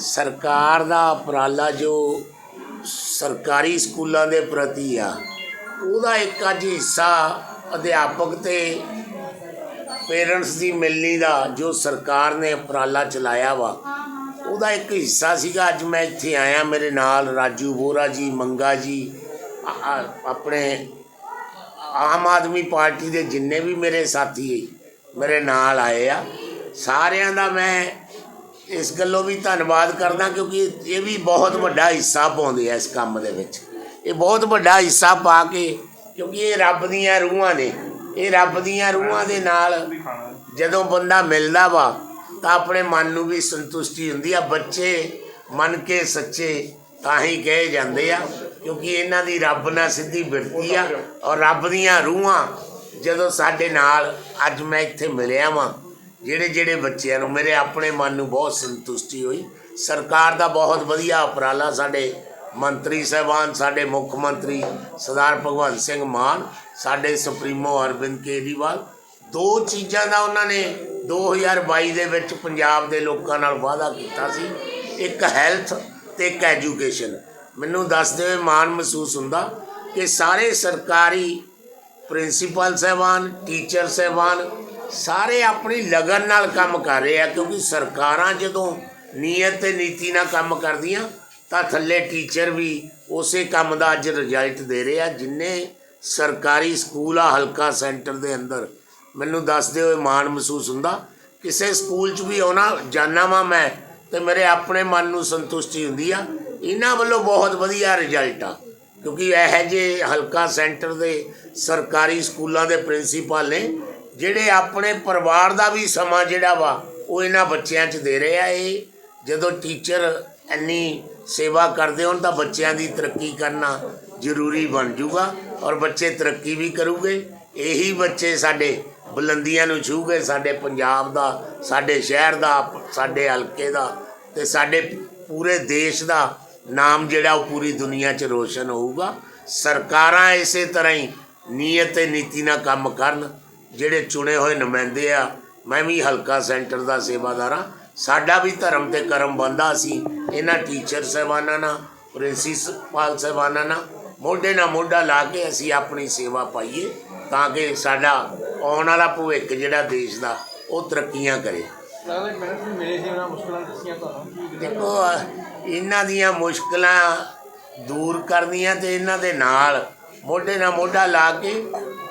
ਸਰਕਾਰ ਦਾ ਉਪਰਾਲਾ ਜੋ ਸਰਕਾਰੀ ਸਕੂਲਾਂ ਦੇ ਪ੍ਰਤੀ ਆ, ਉਹਦਾ ਇੱਕ ਅੱਜ ਹਿੱਸਾ ਅਧਿਆਪਕ ਤੇ ਪੇਰੈਂਟਸ ਦੀ ਮਿਲਣੀ ਦਾ ਜੋ ਸਰਕਾਰ ਨੇ ਉਪਰਾਲਾ ਚਲਾਇਆ ਵਾ, ਉਹਦਾ ਇੱਕ ਹਿੱਸਾ ਸੀਗਾ। ਅੱਜ ਮੈਂ ਇੱਥੇ ਆਇਆ ਮੇਰੇ ਨਾਲ ਰਾਜੂ ਬੋਰਾ ਜੀ, ਮੰਗਾ ਜੀ ਆਪਣੇ ਆਮ ਆਦਮੀ ਪਾਰਟੀ ਦੇ ਜਿੰਨੇ ਵੀ ਮੇਰੇ ਸਾਥੀ ਮੇਰੇ ਨਾਲ ਆਏ ਆ, ਸਾਰਿਆਂ ਦਾ ਮੈਂ ਇਸ ਗੱਲੋਂ ਵੀ ਧੰਨਵਾਦ ਕਰਦਾ ਕਿਉਂਕਿ ਇਹ ਵੀ ਬਹੁਤ ਵੱਡਾ ਹਿੱਸਾ ਪਾਉਂਦੇ ਆ ਇਸ ਕੰਮ ਦੇ ਵਿੱਚ। ਇਹ ਬਹੁਤ ਵੱਡਾ ਹਿੱਸਾ ਪਾ ਕੇ ਕਿਉਂਕਿ ਇਹ ਰੱਬ ਦੀਆਂ ਰੂਹਾਂ ਨੇ। ਇਹ ਰੱਬ ਦੀਆਂ ਰੂਹਾਂ ਦੇ ਨਾਲ ਜਦੋਂ ਬੰਦਾ ਮਿਲਦਾ ਵਾ ਤਾਂ ਆਪਣੇ ਮਨ ਨੂੰ ਵੀ ਸੰਤੁਸ਼ਟੀ ਹੁੰਦੀ ਆ। ਬੱਚੇ ਮਨ ਕੇ ਸੱਚੇ ਤਾਂ ਹੀ ਕਹੇ ਜਾਂਦੇ ਆ ਕਿਉਂਕਿ ਇਹਨਾਂ ਦੀ ਰੱਬ ਨਾਲ ਸਿੱਧੀ ਬਿਰਤੀ ਆ। ਔਰ ਰੱਬ ਦੀਆਂ ਰੂਹਾਂ ਜਦੋਂ ਸਾਡੇ ਨਾਲ ਅੱਜ ਮੈਂ ਇੱਥੇ ਮਿਲਿਆ ਵਾਂ ਜਿਹੜੇ ਜਿਹੜੇ ਬੱਚਿਆਂ ਨੂੰ ਮੇਰੇ ਆਪਣੇ ਮਨ ਨੂੰ ਬਹੁਤ ਸੰਤੁਸ਼ਟੀ ਹੋਈ। ਸਰਕਾਰ ਦਾ ਬਹੁਤ ਵਧੀਆ ਉਪਰਾਲਾ ਸਾਡੇ ਮੰਤਰੀ ਸਾਹਿਬਾਨ, ਸਾਡੇ ਮੁੱਖ ਮੰਤਰੀ ਸਰਦਾਰ ਭਗਵੰਤ ਸਿੰਘ ਮਾਨ, ਸਾਡੇ ਸੁਪਰੀਮੋ ਅਰਵਿੰਦ ਕੇਜਰੀਵਾਲ। ਦੋ ਚੀਜ਼ਾਂ ਦਾ ਉਹਨਾਂ ਨੇ 2022 ਦੇ ਵਿੱਚ ਪੰਜਾਬ ਦੇ ਲੋਕਾਂ ਨਾਲ ਵਾਅਦਾ ਕੀਤਾ ਸੀ। ਇੱਕ ਹੈਲਥ ਤੇ ਇੱਕ ਐਜੂਕੇਸ਼ਨ। ਮੈਨੂੰ ਦੱਸਦੇ ਹੋਏ ਮਾਣ ਮਹਿਸੂਸ ਹੁੰਦਾ ਕਿ ਸਾਰੇ ਸਰਕਾਰੀ ਪ੍ਰਿੰਸੀਪਲ ਸਾਹਿਬਾਨ, ਟੀਚਰ ਸਾਹਿਬਾਨ ਸਾਰੇ ਆਪਣੀ ਲਗਨ ਨਾਲ ਕੰਮ ਕਰ ਰਹੇ ਆ, ਕਿਉਂਕਿ ਸਰਕਾਰਾਂ ਜਦੋਂ ਨੀਅਤ ਤੇ ਨੀਤੀ ਨਾਲ ਕੰਮ ਕਰਦੀਆਂ, ਤਾਂ ਥੱਲੇ ਟੀਚਰ ਵੀ ਉਸੇ ਕੰਮ ਦਾ ਅੱਜ ਰਿਜ਼ਲਟ ਦੇ ਰਹੇ ਆ, ਜਿੰਨੇ ਸਰਕਾਰੀ ਸਕੂਲ ਆ ਹਲਕਾ ਸੈਂਟਰ ਦੇ ਅੰਦਰ। ਮੈਨੂੰ ਦੱਸਦੇ ਹੋਏ ਮਾਣ ਮਹਿਸੂਸ ਹੁੰਦਾ। ਕਿਸੇ ਸਕੂਲ 'ਚ ਵੀ ਆਉਣਾ ਜਾਣਾ ਵਾਂ ਮੈਂ, ਤੇ ਮੇਰੇ ਆਪਣੇ ਮਨ ਨੂੰ ਸੰਤੁਸ਼ਟੀ ਹੁੰਦੀ ਆ। ਇਹਨਾਂ ਵੱਲੋਂ ਬਹੁਤ ਵਧੀਆ ਰਿਜ਼ਲਟ ਆ, ਕਿਉਂਕਿ ਇਹ ਜੇ ਹਲਕਾ ਸੈਂਟਰ ਦੇ ਸਰਕਾਰੀ ਸਕੂਲਾਂ ਦੇ ਪ੍ਰਿੰਸੀਪਲ ਨੇ ਜਿਹੜੇ ਆਪਣੇ ਪਰਿਵਾਰ ਦਾ ਵੀ ਸਮਾਂ ਜਿਹੜਾ ਵਾ, ਉਹ ਇਹਨਾਂ ਬੱਚਿਆਂ 'ਚ ਦੇ ਰਹੇ ਆ ਇਹ ਜਦੋਂ ਟੀਚਰ ਇੰਨੀ ਸੇਵਾ ਕਰਦੇ ਹੋਣ ਤਾਂ ਬੱਚਿਆਂ ਦੀ ਤਰੱਕੀ ਕਰਨਾ ਜ਼ਰੂਰੀ ਬਣ ਜਾਊਗਾ ਔਰ ਬੱਚੇ ਤਰੱਕੀ ਵੀ ਕਰੂਗੇ। ਇਹੀ ਬੱਚੇ ਸਾਡੇ ਬੁਲੰਦੀਆਂ ਨੂੰ ਛੂਗੇ ਸਾਡੇ ਪੰਜਾਬ ਦਾ, ਸਾਡੇ ਸ਼ਹਿਰ ਦਾ, ਸਾਡੇ ਹਲਕੇ ਦਾ ਤੇ ਸਾਡੇ ਪੂਰੇ ਦੇਸ਼ ਦਾ ਨਾਮ ਜਿਹੜਾ ਉਹ ਪੂਰੀ ਦੁਨੀਆ 'ਚ ਰੋਸ਼ਨ ਹੋਊਗਾ। ਸਰਕਾਰਾਂ ਇਸੇ ਤਰ੍ਹਾਂ ਹੀ ਨੀਅਤ ਤੇ ਨੀਤੀ ਨਾਲ ਕੰਮ ਕਰਨ ਜਿਹੜੇ ਚੁਣੇ ਹੋਏ ਨੁਮਾਇੰਦੇ ਆ ਮੈਂ ਵੀ ਹਲਕਾ ਸੈਂਟਰ ਦਾ ਸੇਵਾਦਾਰ ਹਾਂ। ਸਾਡਾ ਵੀ ਧਰਮ ਤੇ ਕਰਮ ਬੰਦਾ ਸੀ। ਇਹਨਾਂ ਟੀਚਰ ਸਾਹਿਬਾਨਾਂ ਨਾਲ ਪ੍ਰਿੰਸੀਪਲ ਸਾਹਿਬਾਨਾਂ ਨਾਲ ਮੋਢੇ ਨਾਲ ਮੋਢਾ ਲਾ ਕੇ ਅਸੀਂ ਆਪਣੀ ਸੇਵਾ ਪਾਈਏ ਤਾਂ ਕਿ ਸਾਡਾ ਆਉਣ ਵਾਲਾ ਭਵਿੱਖ ਜਿਹੜਾ ਦੇਸ਼ ਦਾ ਉਹ ਤਰੱਕੀਆਂ ਕਰੇ। ਦੇਖੋ ਇਹਨਾਂ ਦੀਆਂ ਮੁਸ਼ਕਲਾਂ ਦੂਰ ਕਰਨੀਆਂ ਤੇ ਇਹਨਾਂ ਦੇ ਨਾਲ ਮੋਢੇ ਨਾਲ ਮੋਢਾ ਲਾ ਕੇ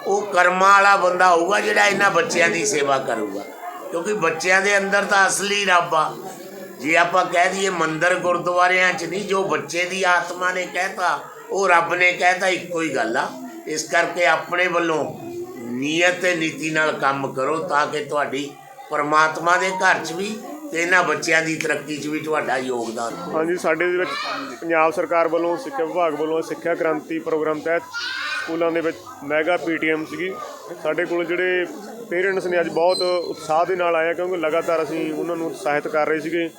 ਉਹ ਕਰਮਾਂ ਵਾਲਾ ਬੰਦਾ ਹੋਊਗਾ ਜਿਹੜਾ ਇਹਨਾਂ ਬੱਚਿਆਂ ਦੀ ਸੇਵਾ ਕਰੂਗਾ। ਕਿਉਂਕਿ ਬੱਚਿਆਂ ਦੇ ਅੰਦਰ ਤਾਂ ਅਸਲੀ ਰੱਬ ਆ। ਜੇ ਆਪਾਂ ਕਹਿ ਦਈਏ ਮੰਦਰ ਗੁਰਦੁਆਰਿਆਂ 'ਚ ਨਹੀਂ, ਜੋ ਬੱਚੇ ਦੀ ਆਤਮਾ ਨੇ ਕਹਿਤਾ, ਉਹ ਰੱਬ ਨੇ ਕਹਿਤਾ, ਇੱਕੋ ਹੀ ਗੱਲ ਆ। ਇਸ ਕਰਕੇ ਆਪਣੇ ਵੱਲੋਂ ਨੀਅਤ ਤੇ ਨੀਤੀ ਨਾਲ ਕੰਮ ਕਰੋ ਤਾਂ ਕਿ ਤੁਹਾਡੀ ਪਰਮਾਤਮਾ ਦੇ ਘਰ 'ਚ ਵੀ ਤੇ ਇਹਨਾਂ ਬੱਚਿਆਂ ਦੀ ਤਰੱਕੀ 'ਚ ਵੀ ਤੁਹਾਡਾ ਯੋਗਦਾਨ ਹਾਂਜੀ, ਸਾਡੇ ਦੇ ਵਿੱਚ ਪੰਜਾਬ ਸਰਕਾਰ ਵੱਲੋਂ, ਸਿੱਖਿਆ ਵਿਭਾਗ ਵੱਲੋਂ ਸਿੱਖਿਆ ਕ੍ਰਾਂਤੀ ਪ੍ਰੋਗਰਾਮ ਤਹਿਤ ਸਕੂਲਾਂ ਦੇ ਵਿੱਚ ਮੈਗਾ ਪੀਟੀਐਮ ਸੀਗੀ। ਸਾਡੇ ਕੋਲ ਜਿਹੜੇ ਪੇਰੈਂਟਸ ਨੇ ਅੱਜ ਬਹੁਤ ਉਤਸ਼ਾਹ ਦੇ ਨਾਲ ਆਇਆ ਕਿਉਂਕਿ ਲਗਾਤਾਰ ਅਸੀਂ ਉਹਨਾਂ ਨੂੰ ਉਤਸ਼ਾਹਿਤ ਕਰ ਰਹੇ ਸੀਗੇ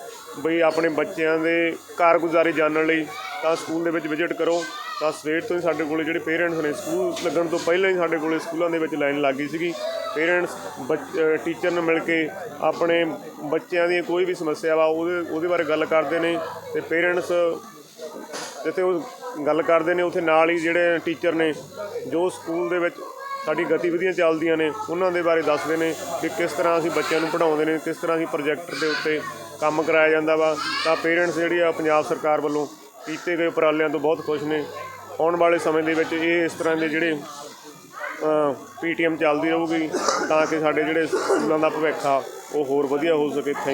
ਬਈ ਆਪਣੇ ਬੱਚਿਆਂ ਦੇ ਕਾਰਗੁਜ਼ਾਰੀ ਜਾਣਨ ਲਈ ਤਾਂ ਸਕੂਲ ਦੇ ਵਿੱਚ ਵਿਜ਼ਿਟ ਕਰੋ। ਤਾਂ ਸਵੇਰ ਤੋਂ ਹੀ ਸਾਡੇ ਕੋਲੇ ਜਿਹੜੇ ਪੇਰੈਂਟਸ ਨੇ ਸਕੂਲ ਲੱਗਣ ਤੋਂ ਪਹਿਲਾਂ ਹੀ ਸਾਡੇ ਕੋਲੇ ਸਕੂਲਾਂ ਦੇ ਵਿੱਚ ਲਾਈਨ ਲੱਗ ਗਈ ਸੀਗੀ। ਪੇਰੈਂਟਸ ਟੀਚਰ ਨੂੰ ਮਿਲ ਕੇ ਆਪਣੇ ਬੱਚਿਆਂ ਦੀ ਕੋਈ ਵੀ ਸਮੱਸਿਆ ਵਾ ਉਹਦੇ ਉਹਦੇ ਬਾਰੇ ਗੱਲ ਕਰਦੇ ਨੇ ਤੇ ਪੇਰੈਂਟਸ, ਜਿੱਥੇ ਉਹ ਗੱਲ ਕਰਦੇ ਨੇ, ਉੱਥੇ ਨਾਲ ਹੀ ਜਿਹੜੇ ਟੀਚਰ ਨੇ, ਜੋ ਸਕੂਲ ਦੇ ਵਿੱਚ ਸਾਡੀ ਗਤੀਵਿਧੀਆਂ ਚੱਲਦੀਆਂ ਨੇ, ਉਹਨਾਂ ਦੇ ਬਾਰੇ ਦੱਸਦੇ ਨੇ ਕਿ ਕਿਸ ਤਰ੍ਹਾਂ ਅਸੀਂ ਬੱਚਿਆਂ ਨੂੰ ਪੜ੍ਹਾਉਂਦੇ ਨੇ, ਕਿਸ ਤਰ੍ਹਾਂ ਅਸੀਂ ਪ੍ਰੋਜੈਕਟਰ ਦੇ ਉੱਤੇ ਕੰਮ ਕਰਾਇਆ ਜਾਂਦਾ ਵਾ। ਤਾਂ ਪੇਰੈਂਟਸ ਜਿਹੜੀ ਆ, ਪੰਜਾਬ ਸਰਕਾਰ ਵੱਲੋਂ ਕੀਤੇ ਗਏ ਉਪਰਾਲਿਆਂ ਤੋਂ ਬਹੁਤ ਖੁਸ਼ ਨੇ। ਆਉਣ ਵਾਲੇ ਸਮੇਂ ਦੇ ਵਿੱਚ ਇਹ ਇਸ ਤਰ੍ਹਾਂ ਦੇ ਜਿਹੜੇ ਪੀਟੀਐਮ ਚੱਲਦੀ ਰਹੂਗੀ, ਤਾਂ ਕਿ ਸਾਡੇ ਜਿਹੜੇ ਸਕੂਲਾਂ ਦਾ ਭਵਿੱਖ ਆ, ਉਹ ਹੋਰ ਵਧੀਆ ਹੋ ਸਕੇ।